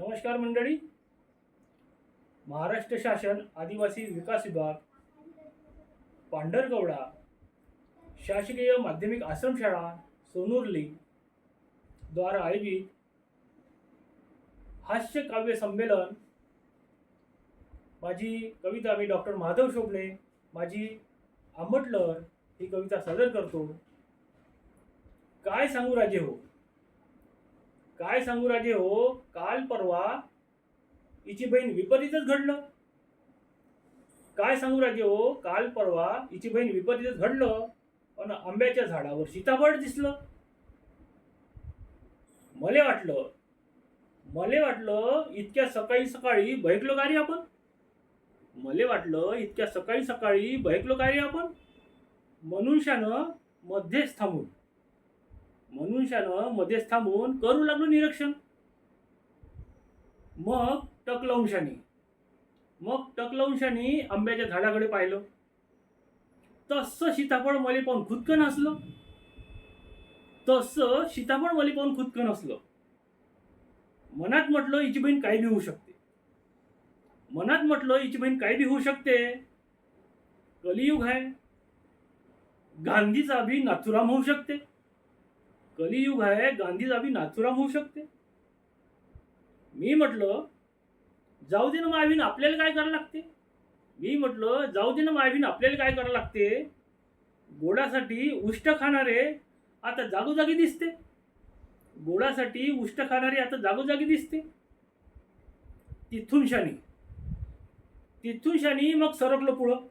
नमस्कार मंडळी. महाराष्ट्र शासन आदिवासी विकास विभाग पांढरगवडा शासकीय माध्यमिक आश्रमशाळा सोनुर्ली द्वारा आयोजित हास्य काव्य संमेलन. माझी कविता मी डॉक्टर माधव शोभणे माझी आंबटलर ही कविता सादर करतो. काय सांगू राजे हो? काय सांगू राजे हो? काल परवा हिची बहीण विपरीतच घडलं. काय सांगू राजे हो? काल परवा हिची बहीण विपरीतच घडलं पण आंब्याच्या झाडावर सीताफळ दिसलं. मले वाटलं मले वाटलं इतक्या सकाळी सकाळी भयकलो का रे आपण? मले वाटलं इतक्या सकाळी सकाळी भयकलो का रे आपण? मनुष्यानं मध्येच थांबून. मनुष्यानं मध्येच थांबून करू लागलो निरीक्षण. मग टकलवंशानी मग टकलवंशानी आंब्याच्या झाडाकडे पाहिलं. तसं सीताफळ मले पाहून खुदकन असलं तसं सीताफळ मले पाहून खुदकन असलं मनात म्हटलं हिची बहीण काही बी होऊ शकते? मनात म्हटलं हिची बहीण काही बी होऊ शकते? कलियुग आहे. गांधीचा बी नाथुराम होऊ शकते. कलियुग आहे गांधीचा बी नाथुराम होऊ शकते. मी म्हटलं जाऊ दे ना मायवीन आपल्याला काय करायला लागते? मी म्हटलं जाऊ दे ना मायवीन आपल्याला काय करायला लागते? गोडासाठी उष्ट खाणारे आता जागोजागी दिसते. गोडासाठी उष्ट खाणारे आता जागोजागी दिसते. तिथून शानी. तिथून शानी मग सरकलं पुढं.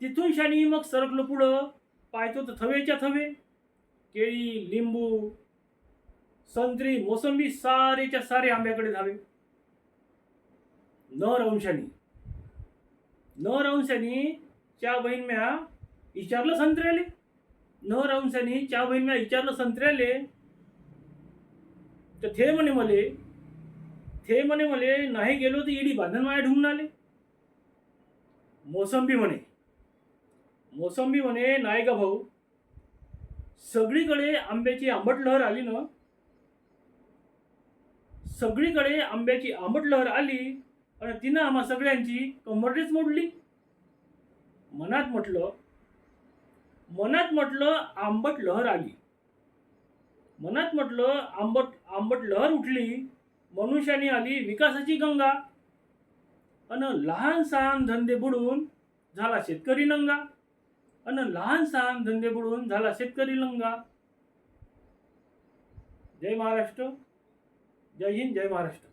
तिथून शानी मग सरकलं पुढं. पाहतो तर थवेच्या थवे. केळी लिंबू संत्री मोसंबी सारेच्या सारे आंब्याकडे धावे. नर अंशानी न अंशानी च्या बहिणम्या विचारलं संत्र्याले न अंशानी च्या बहिणम्या विचारलं संत्र्याले तर थे म्हणे मले थे म्हणे मले नाही गेलो तर इडी बांधण माया ढुंगून आले. मोसंबी म्हणे मोसंबी म्हणे नाही का भाऊ सगळीकडे आंब्याची आंबट लहर आली ना? सगळीकडे आंब्याची आंबट लहर आली आणि तिनं आम्हा सगळ्यांची कंबरटेच मोडली. मनात म्हटलं मनात म्हटलं आंबट लहर आली. मनात म्हटलं आंबट आंबट लहर उठली मनुष्याने आली विकासाची गंगा. अन लहान सहान धंदे बुडून झाला शेतकरी नंगा. आणि लहान सहान धंदे बुडून झाला शेतकरी लंगा. जय महाराष्ट्र. जय हिंद जय महाराष्ट्र.